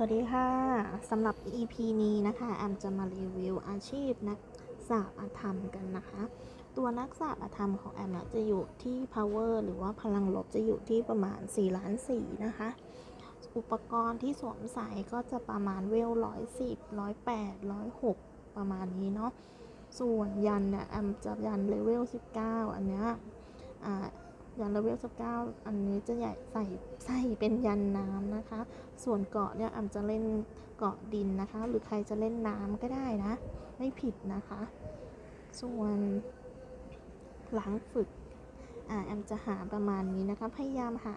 สวัสดีค่ะสำหรับ EP นี้นะคะแอมจะมารีวิวอาชีพนักสาบอาธรรมกันนะคะ ตัวนักสาบอาธรรมของแอมเนี่ยจะอยู่ที่ power หรือว่าพลังลบจะอยู่ที่ประมาณ4ล้าน4นะคะ อุปกรณ์ที่สวมใส่ก็จะประมาณเวลร้อยสิบร้อยแปดร้อยหกประมาณนี้เนาะส่วนยันเนี่ยแอมจะยันเลเวล19 อันเนี้ยอ่า ยันเลเวล19อันนี้จะใหญ่ใส่ใส่เป็นยันน้ำนะคะ ส่วนเกาะเนี่ยแอมจะเล่นเกาะดินนะคะ หรือใครจะเล่นน้ำก็ได้นะ ไม่ผิดนะคะ ส่วนหลังฝึกอ่าแอมจะหาประมาณนี้นะคะ พยายามหา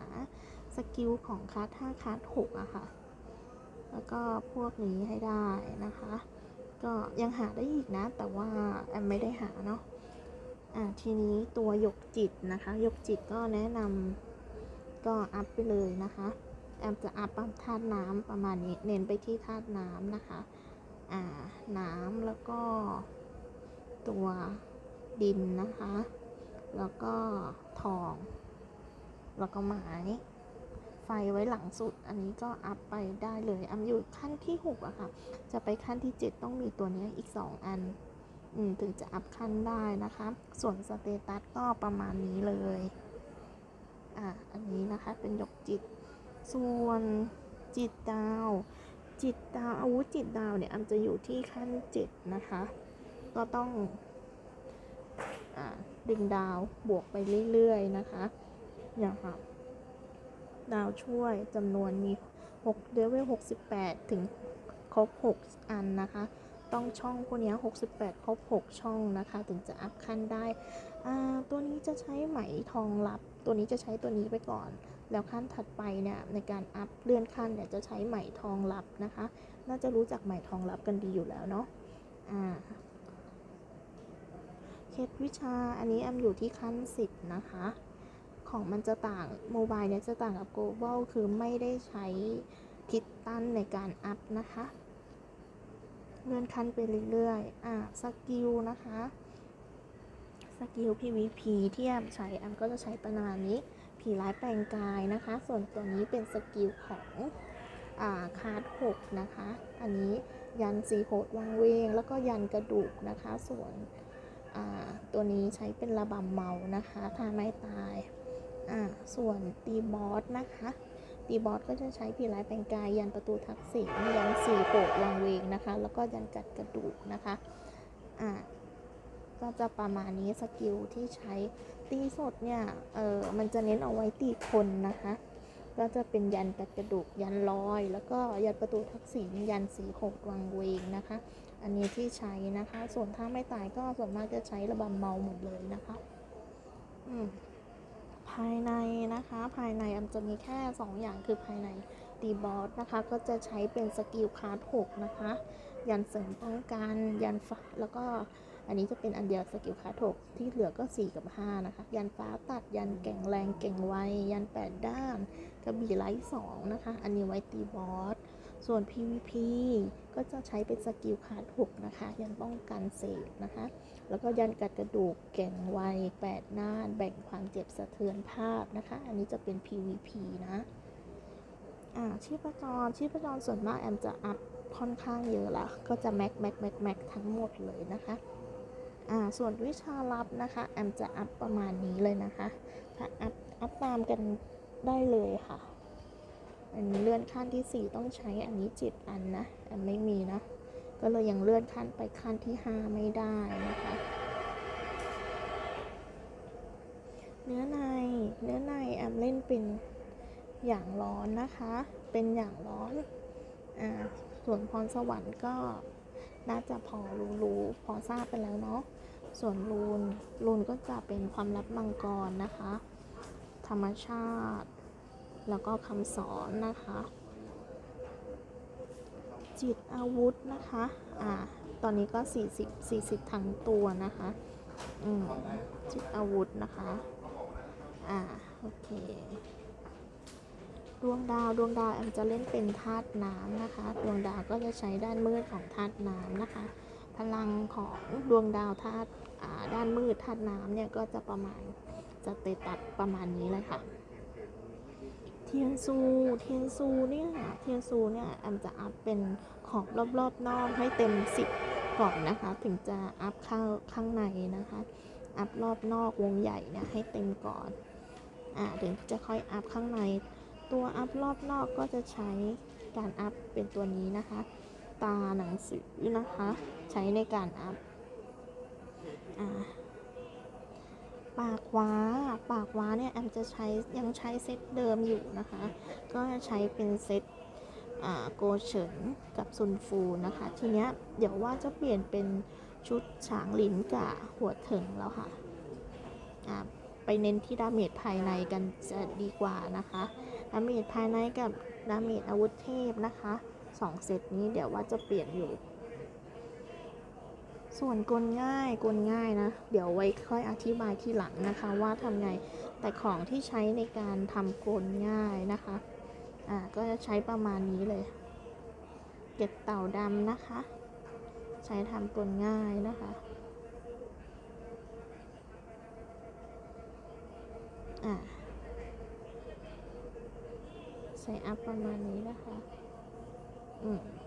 สกิลของคัส5คัส6อะค่ะ แล้วก็พวกนี้ให้ได้นะคะ ก็ยังหาได้อีกนะ แต่ว่าแอมไม่ได้หาเนาะ อ่าทีนี้ตัวยกจิตนะคะ ยกจิตก็แนะนำก็อัพไปเลยนะคะแอมจะอัพธาตุน้ำประมาณนี้ เน้นไปที่ธาตุน้ำนะคะ อ่า น้ำแล้วก็ตัวดินนะคะ แล้วก็ทอง แล้วก็ไม้ ไฟไว้หลังสุด อันนี้ก็อัพไปได้เลยอัมอยู่ขั้นที่6อะค่ะ จะไปขั้นที่ 7 ต้องมีตัวนี้อีก 2 อันอืม ถึงจะอัพขั้นได้นะคะ ส่วนสเตตัสก็ประมาณนี้เลย อ่าอันนี้นะคะเป็นยกจิต ส่วนจิตดาว จิตดาวอาวุธจิตดาวเนี่ยอันจะอยู่ที่ขั้นเจ็ดนะคะ ก็ต้องอาดึงดาวบวกไปเรื่อยๆนะคะอย่างค่ะดาวช่วยจำนวนมี6เลเวล68 ถึงครบ 6 อันนะคะ ต้องช่องพวกนี้68 ครบ 6 ช่องนะคะ ถึงจะอัพขั้นได้ตัวนี้จะใช้ไหมทองลับ ตัวนี้จะใช้ตัวนี้ไปก่อน แล้วขั้นถัดไปเนี่ยในการอัพเลื่อนขั้นเนี่ยจะใช้ไหมทองลับนะคะ น่าจะรู้จักไหมทองลับกันดีอยู่แล้วเนาะอ่าเคล็ดวิชาอันนี้แอมอยู่ที่ขั้น 10 นะคะ ของมันจะต่างโมบายเนี่ยจะต่างกับ global คือไม่ได้ใช้ทิศตั้นในการอัพนะคะ เลื่อนขั้นไปเรื่อยๆ อ่าสกิลนะคะ สกิล PVP ที่แอมใช้แอมก็จะใช้ประมาณนี้ ผีร้ายแปลงกายนะคะ ส่วนตัวนี้เป็นสกิลของอ่าคาร์ด6นะคะ อันนี้ยันสีโหดวังเวง แล้วก็ยันกระดูกนะคะ ส่วนอ่าตัวนี้ใช้เป็นระบำเมานะคะถ้าไม่ตายอ่าส่วนตีบอสนะคะ ตีบอสก็จะใช้ผีร้ายแปลงกาย ยันประตูทักษิณยันสีโหดวังเวงนะคะ แล้วก็ยันกัดกระดูกนะคะอ่าก็จะประมาณนี้สกิลที่ใช้ตีสดเนี่ยเออมันจะเน้นเอาไว้ตีคนนะคะ ก็จะเป็นยันกัดกระดูกยันลอย แล้วก็ยันประตูทักษิณยันสีหกวังเวงนะคะ อันนี้ที่ใช้นะคะ ส่วนถ้าไม่ตายก็ส่วนมากจะใช้ระบำเมาหมดเลยนะคะ อืม ภายในนะคะ ภายในอันจะมีแค่ 2 อย่างคือภายในดีบอสนะคะ ก็จะใช้เป็นสกิลคาร์ด6นะคะ ยันเสริมป้องกันยันฟ้าแล้วก็อันนี้จะเป็นอันเดียวสกิลคาร์ด6ที่เหลือก็ 4 กับ 5 นะคะ ยันฟ้าตัดยันแก่งแรงเก่งไวยัน 8 ด้านกระบี่ไลท์2นะคะ อันนี้ไว้ตีบอส ส่วน PVP ก็จะใช้เป็นสกิลคาร์ด6นะคะ ยันป้องกันเศษนะคะ แล้วก็ยันกัดกระดูกแก่งไว8หน้าแบ่งความเจ็บสะเทือนภาพนะคะ อันนี้จะเป็น PVP นะอ่าชีพจรชีพจรส่วนมากแอมจะอัพค่อนข้างเยอะละก็จะแม็กแม็กแม็กแม็กทั้งหมดเลยนะคะอ่าส่วนวิชาลับนะคะ แอมจะอัพประมาณนี้เลยนะคะ ถ้าอัพอัพตามกันได้เลยค่ะ อันเลื่อนขั้นที่ 4 ต้องใช้อันนี้จิตอันนะแอมไม่มีนะ ก็เลยยังเลื่อนขั้นไปขั้นที่ 5 ไม่ได้นะคะ เนื้อในเนื้อในแอมเล่นเป็นอย่างร้อนนะคะ เป็นอย่างร้อนอ่าส่วนพรสวรรค์ก็น่าจะพอรู้รู้พอทราบไปแล้วเนาะส่วนรูนรูนก็จะเป็นความลับมังกรนะคะ ธรรมชาติ แล้วก็คำสอนนะคะ จิตอาวุธนะคะอ่าตอนนี้ก็ 40 40 ทั้งตัวนะคะอืมจิตอาวุธนะคะอ่าโอเคดวงดาวดวงดาวแอมจะเล่นเป็นธาตุน้ำนะคะ ดวงดาวก็จะใช้ด้านมืดของธาตุน้ำนะคะ พลังของดวงดาวธาตุด้านมืดธาตุน้ำเนี่ยก็จะประมาณจะเตตัดประมาณนี้เลยค่ะ ททียนซู เทียนซูเนี่ย เทียนซูเนี่ยแอมจะอัพเป็นขอบรอบๆนอกให้เต็ม 10 ก่อนนะคะ ถึงจะอัพข้างข้างในนะคะ อัพรอบนอกวงใหญ่เนี่ยให้เต็มก่อนอ่าถึงจะค่อยอัพข้างใน ตัวอัพรอบนอกก็จะใช้การอัพเป็นตัวนี้นะคะ ตาหนังสือนะคะ ใช้ในการอัพอ่า ปากว้า ปากว้าเนี่ยแอมจะใช้ยังใช้เซตเดิมอยู่นะคะ ก็จะใช้เป็นเซตโกเฉินกับซุนฟูนะคะ ทีเนี้ยเดี๋ยวว่าจะเปลี่ยนเป็นชุดฉางหลินกับหัวเถิงแล้วค่ะ ไปเน้นที่ดาเมจภายในกันจะดีกว่านะคะ ดาเมจภายในกับดาเมจอาวุธเทพนะคะสองเซตนี้เดี๋ยวว่าจะเปลี่ยนอยู่ ส่วนกลง่ายกลง่ายนะ เดี๋ยวไว้ค่อยอธิบายทีหลังนะคะ ว่าทำไงแต่ของที่ใช้ในการทำกลง่ายนะคะอ่าก็จะใช้ประมาณนี้เลย เก็บเต่าดำนะคะ ใช้ทำกลง่ายนะคะอ่าใช้อัพประมาณนี้นะคะ อืม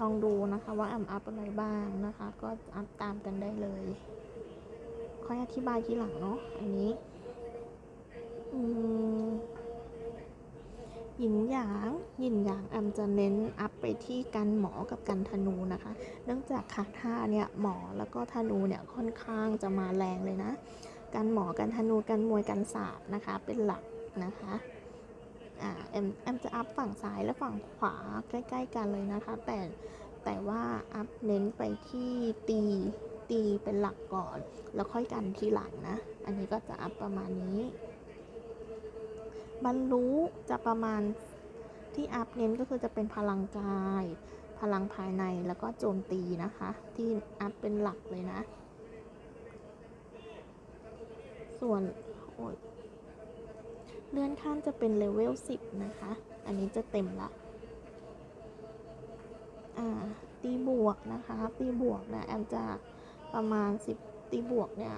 ลองดูนะคะว่าแอมอัพอะไรบ้างนะคะ ก็อัพตามกันได้เลย ค่อยอธิบายทีหลังเนาะอันนี้หยินหยางหยินหยางแอมจะเน้นอัพไปที่กันหมอกับกันธนูนะคะ เนื่องจากขาท่าเนี่ยหมอแล้วก็ธนูเนี่ยค่อนข้างจะมาแรงเลยนะกันหมอกันธนูกันมวยกันศาสตร์นะคะ เป็นหลักนะคะ อ่าแอมแอมจะอัพฝั่งซ้ายและฝั่งขวาใกล้ ๆ กันเลยนะคะ แต่แต่ว่าอัพเน้นไปที่ตีตีเป็นหลักก่อน แล้วค่อยกันทีหลังนะ อันนี้ก็จะอัพประมาณนี้ บรรลุจะประมาณที่อัพเน้นก็คือจะเป็นพลังกาย พลังภายในแล้วก็โจมตีนะคะ ที่อัพเป็นหลักเลยนะ ส่วนโอ้ย เลื่อนขั้นจะเป็นเลเวล10 นะคะ อันนี้จะเต็มละ อ่า ตีบวกนะคะ ตีบวกนะ แอมจะประมาณ 10 ตีบวกเนี่ย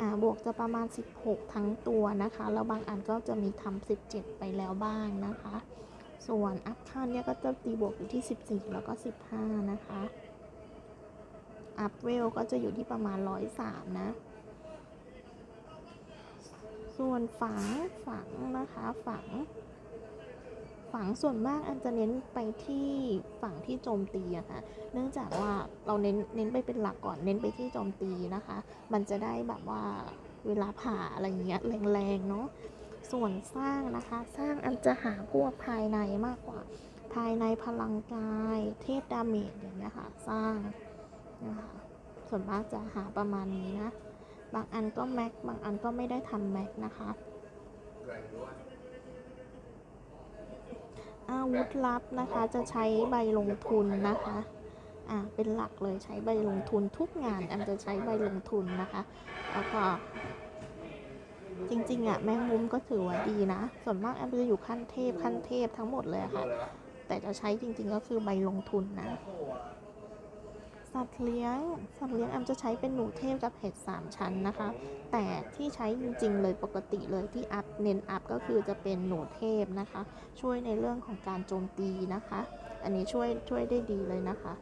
อ่า บวกจะประมาณ 16 ทั้งตัวนะคะ แล้วบางอันก็จะมีทำ17 ไปแล้วบ้างนะคะ ส่วนอัพขั้นเนี่ยก็จะตีบวกอยู่ที่ 14 แล้วก็ 15 นะคะ อัพเวลก็จะอยู่ที่ประมาณ 103 นะ ส่วนฝังฝังนะคะฝัง ฝังส่วนมากอันจะเน้นไปที่ฝั่งที่โจมตีอะค่ะ เนื่องจากว่าเราเน้นเน้นไปเป็นหลักก่อนเน้นไปที่โจมตีนะคะ มันจะได้แบบว่าเวลาผ่าอะไรเงี้ยแรงๆเนาะส่วนสร้างนะคะ สร้างอันจะหาพวกภายในมากกว่า ภายในพลังกาย เทพดาเมจอย่างเงี้ยค่ะ สร้างนะคะส่วนมากจะหาประมาณนี้นะ บางอันก็แม็กบางอันก็ไม่ได้ทำแม็กนะคะอาวุธลับนะคะจะใช้ใบลงทุนนะคะอ่าเป็นหลักเลยใช้ใบลงทุนทุกงานแอมจะใช้ใบลงทุนนะคะแล้วก็จริงๆอะแมงมุมก็ถือว่าดีนะ ส่วนมากแอมจะอยู่ขั้นเทพขั้นเทพทั้งหมดเลยะค่ะ แต่จะใช้จริงๆก็คือใบลงทุนนะ สัตว์เลี้ยง สัตว์เลี้ยงแอมจะใช้เป็นหนูเทพกับเห็ดสามชั้นนะคะ แต่ที่ใช้จริงๆเลยปกติเลยที่อัพเน้นอัพก็คือจะเป็นหนูเทพนะคะ ช่วยในเรื่องของการโจมตีนะคะ อันนี้ช่วยช่วยได้ดีเลยนะคะ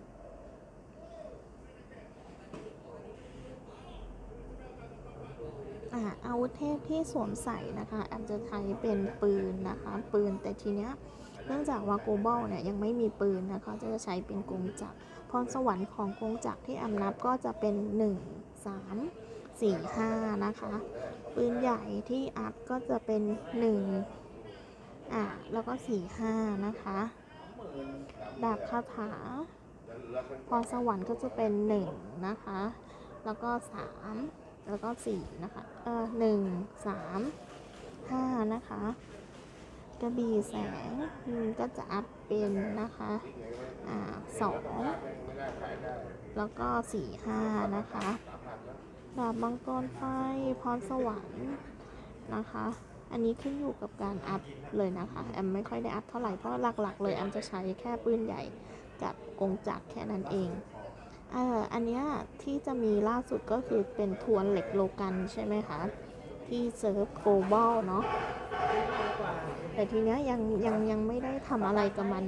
อ่าอาวุธเทพที่สวมใส่นะคะแอมจะใช้เป็นปืนนะคะ ปืนแต่ทีเนี้ย เนื่องจากว่าโกลบอลเนี่ยยังไม่มีปืนนะคะจะใช้เป็นกงจักรพรสวรรค์ของกงจักรที่แอมนับก็จะเป็น 1 3 4 5 นะคะ ปืนใหญ่ที่อัพก็จะเป็น 1 อ่าแล้วก็ 4 5 นะคะดาบคาถาพรสวรรค์ก็จะเป็น 1 นะคะ แล้วก็ 3 แล้วก็ 4 นะคะ เออหนึ่งสามห้านะคะ ระบี่แสงก็จะอัพเป็นนะคะอ่าสองแล้วก็สี่ห้านะคะดาบมังกรไฟพรสวรรค์นะคะ อันนี้ขึ้นอยู่กับการอัพเลยนะคะ แอมไม่ค่อยได้อัพเท่าไหร่ เพราะหลักๆ เลยแอมจะใช้แค่ปืนใหญ่กับกงจักรแค่นั้นเองเอ่ออันเนี้ยที่จะมีล่าสุดก็คือเป็นทวนเหล็กโลกันใช่ไหมคะ ที่ที่เซิร์ฟโกลบอลเนาะ แต่ทีเนี้ยยังยังยังไม่ได้ทำอะไรกับมัน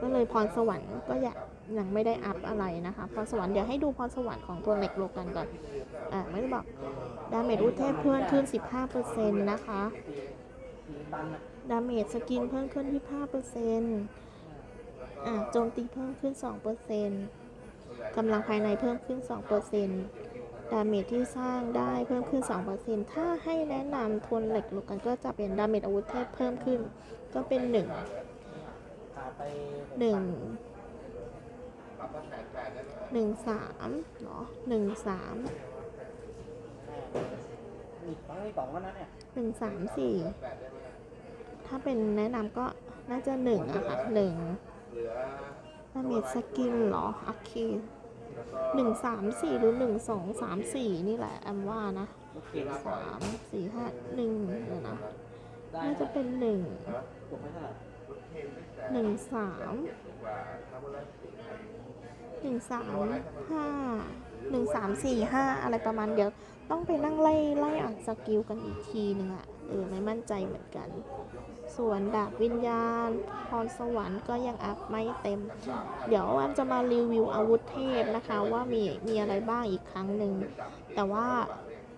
ก็เลยพรสวรรค์ก็ยากยังไม่ได้อัพอะไรนะคะพรสวรรค์เดี๋ยวให้ดูพรสวรรค์ของตัวเหล็กโลกันก่อนอ่าไม่ได้บอกดาเมจอุเทพเพิ่มขึ้น 15%นะคะดาเมจสกินเพิ่มขึ้น 25%อ่าโจมตีเพิ่มขึ้น 2%กำลังภายในเพิ่มขึ้น 2% ดาเมจที่สร้างได้เพิ่มขึ้น 2%ถ้าให้แนะนำทนเหล็กโลกันก็จะเป็นดาเมจอาวุธเทพเพิ่มขึ้น ก็เป็น1หนึ่งหนึ่งสามเหรอหนึ่งสามมีต้องมีสองวันนั้นเนี่ยหนึ่งสามสี่ถ้าเป็นแนะนำก็น่าจะหนึ่งอะค่ะหนึ่งดาเมจสกินเหรอโอเค หนึ่งสามสี่หรือหนึ่งสองสามสี่นี่แหละแอมว่านะสามสี่ห้าหนึ่งเดี๋ยวนะน่าจะเป็นหนึ่งหร่หนึ่งสามหนึ่งสามห้าหนึ่งสามสี่ห้าอะไรประมาณเดี๋ยวต้องไปนั่งไล่ไล่อ่านสกิลกันอีกทีหนึ่งอะเออไม่มั่นใจเหมือนกัน ส่วนดาบวิญญาณ พรสวรรค์ก็ยังอัพไม่เต็ม เดี๋ยวแอมจะมารีวิวอาวุธเทพนะคะว่ามีมีอะไรบ้างอีกครั้งหนึ่ง แต่ว่า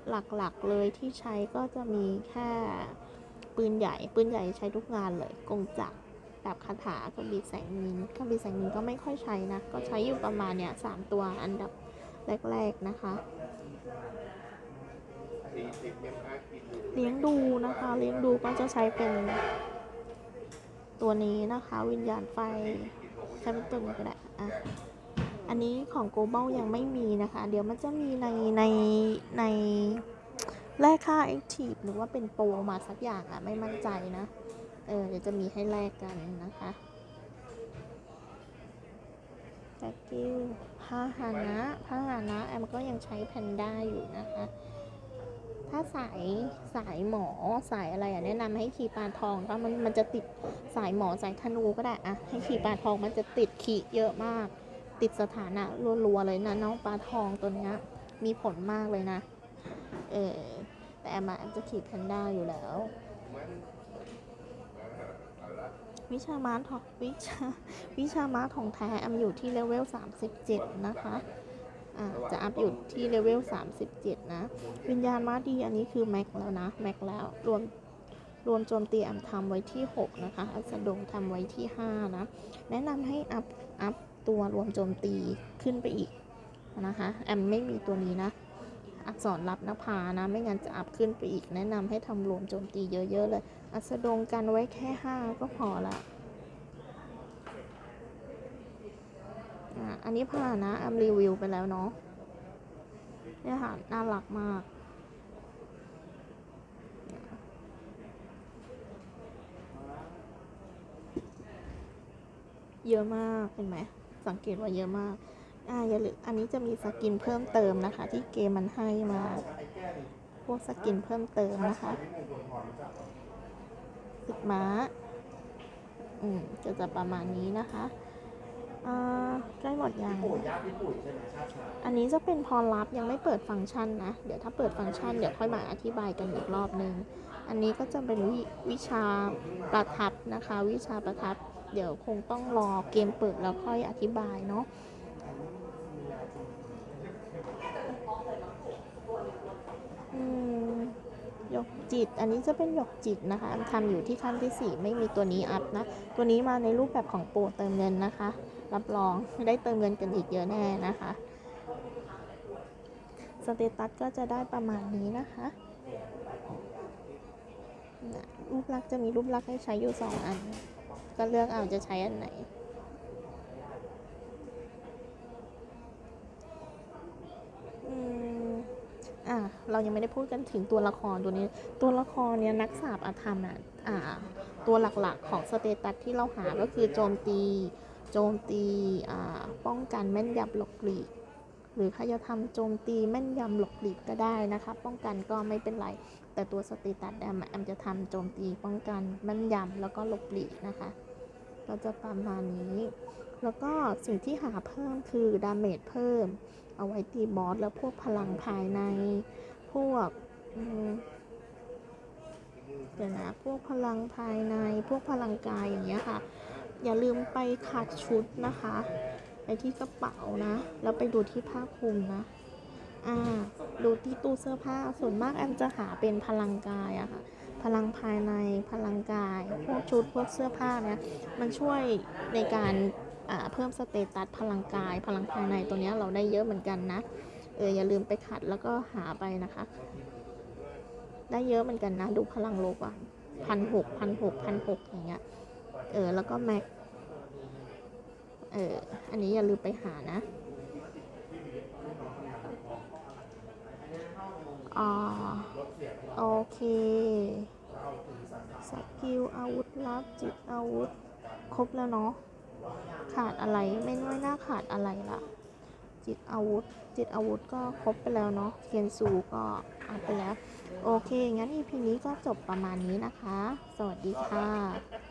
หลักๆเลยที่ใช้ก็จะมีแค่ปืนใหญ่ ปืนใหญ่ใช้ทุกงานเลยกงจักรดาบคาถากระบี่แสงนินกระบี่แสงนินก็ไม่ค่อยใช้นะ ก็ใช้อยู่ประมาณเนี่ยสามตัวอันดับแรก ๆ นะคะ เลี้ยงดูนะคะ เลี้ยงดูก็จะใช้เป็นตัวนี้นะคะ วิญญาณไฟใช้เป็นตัวนี้ก็ได้อะอันนี้ของ global ยังไม่มีนะคะ เดี๋ยวมันจะมีในในในแลกค่า active หรือว่าเป็นโปรมาสักอย่างอะไม่มั่นใจนะ เออเดี๋ยวจะมีให้แลกกันนะคะแท็กกิ้วพาหนะพาหนะแอมก็ยังใช้แพนด้าอยู่นะคะ ถ้าสายสายหมอสายอะไรอะแนะนำให้ขี่ปลาทองก็มันมันจะติดสายหมอสายธนูก็ได้อะให้ขี่ปลาทองมันจะติดขีเยอะมาก ติดสถานะรัวๆเลยนะน้องปลาทองตัวเนี้ยมีผลมากเลยนะเออแต่มอะแอมจะขี่แพนด้าอยู่แล้ว วิชาม้าทองวิชาวิชาม้าทองแท้แอมอยู่ที่เลเวล37นะคะ จะอัพอยู่ที่เลเวล 37 นะ วิญญาณม้าดีอันนี้คือแม็กแล้วนะ แม็กแล้วรวมรวมโจมตีแอมทำไว้ที่ 6 นะคะ อัสดงทำไว้ที่ 5 นะ แนะนำให้อัพอัพตัวรวมโจมตีขึ้นไปอีกนะคะ แอมไม่มีตัวนี้นะ อักษรลับนภานะ ไม่งั้นจะอัพขึ้นไปอีก แนะนำให้ทำรวมโจมตีเยอะๆเลย อัสดงกันไว้แค่ 5 ก็พอละ อะอันนี้ผ่านนะแอมรีวิวไปแล้วเนาะเนี่ยค่ะน่ารักมาก เยอะมากเห็นไหมสังเกตว่าเยอะมากอ่าอย่าลืมอันนี้จะมีสกินเพิ่มเติมนะคะ ที่เกมมันให้มา พวกสกินเพิ่มเติมนะคะสึกม้า อืมจะจะประมาณนี้นะคะ อ่าใกล้หมดยังอันนี้จะเป็นพรลับยังไม่เปิดฟังก์ชันนะ เดี๋ยวถ้าเปิดฟังก์ชันเดี๋ยวค่อยมาอธิบายกันอีกรอบนึง อันนี้ก็จะเป็นวิวิชาประทับนะคะ วิชาประทับ เดี๋ยวคงต้องรอเกมเปิดแล้วค่อยอธิบายเนาะ อืมห ยกจิต อันนี้จะเป็นหยกจิตนะคะทำอยู่ที่ขั้นที่ 4 ไม่มีตัวนี้อัพนะ ตัวนี้มาในรูปแบบของโปรเติมเงินนะคะ รับรองได้เติมเงินกันอีกเยอะแน่นะคะสเตตัสก็จะได้ประมาณนี้นะคะนะรูปลักษณ์จะมีรูปลักษณ์ให้ใช้อยู่ 2 อัน ก็เลือกเอาจะใช้อันไหนอืม อะเรายังไม่ได้พูดกันถึงตัวละครตัวนี้ ตัวละครเนี่ยนักสาบอาธรรมอะอ่าตัวหลักๆของสเตตัสที่เราหาก็คือโจมตี โจมตีอ่าป้องกันแม่นยำหลบหลีกหรือใครจะทำโจมตีแม่นยำหลบหลีกก็ได้นะคะ ป้องกันก็ไม่เป็นไร แต่ตัวสเตตัสแอมแอมจะทำโจมตีป้องกันแม่นยำแล้วก็หลบหลีกนะคะก็จะประมาณนี้ แล้วก็สิ่งที่หาเพิ่มคือดาเมจเพิ่ม เอาไว้ตีบอสแล้วพวกพลังภายใน พวกอืมเดี๋ยวนะพวกพลังภายในพวกพลังกายอย่างเงี้ยค่ะ อย่าลืมไปขัดชุดนะคะ ไปที่กระเป๋านะ แล้วไปดูที่ผ้าคลุมนะอ่าดูที่ตู้เสื้อผ้าส่วนมากแอมจะหาเป็นพลังกายอะค่ะพลังภายในพลังกาย พวกชุดพวกเสื้อผ้าเนี่ยมันช่วยในการ เพิ่มสเตตัสพลังกาย พลังภายในตัวนี้เราได้เยอะเหมือนกันนะ เอออย่าลืมไปขัดแล้วก็หาไปนะคะ ได้เยอะเหมือนกันนะ ดูพลังลบอะพันหกพันหกพันหกอย่างเงี้ย เออแล้วก็แม็ก เอออันนี้อย่าลืมไปหานะอ่าโอเค สกิลอาวุธลับจิตอาวุธ ครบแล้วเนาะ ขาดอะไรไม่น้อยหน้าขาดอะไรล่ะ จิตอาวุธ จิตอาวุธก็ครบไปแล้วเนาะเทียนซูก็เอาไปแล้ว โอเค งั้นอีพีนี้ก็จบประมาณนี้นะคะ สวัสดีค่ะ